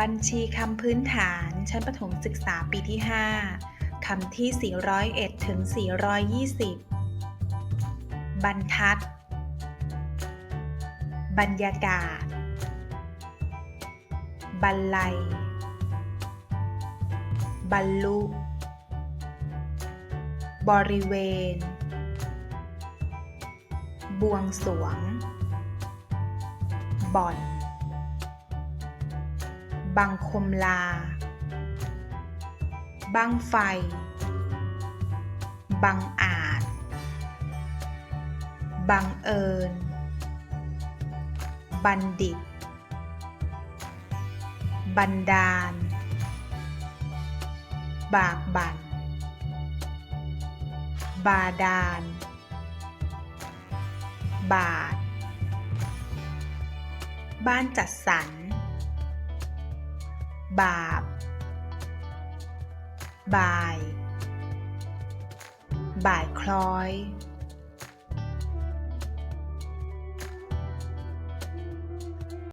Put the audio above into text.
บัญชีคำพื้นฐาน ชั้นประถมศึกษาปีที่ 5 คำที่ 401 ถึง 420 บรรทัด บรรยากาศ บรรลัย บรรลุ บริเวณ บวงสรวง บ่อน บังคมลา บังไฟ บังอาจ บังเอิญ บัณฑิต บันดาล บากบั่นบาดาล บาท บ้านจัดสรร บาปบาย บ่ายคล้อย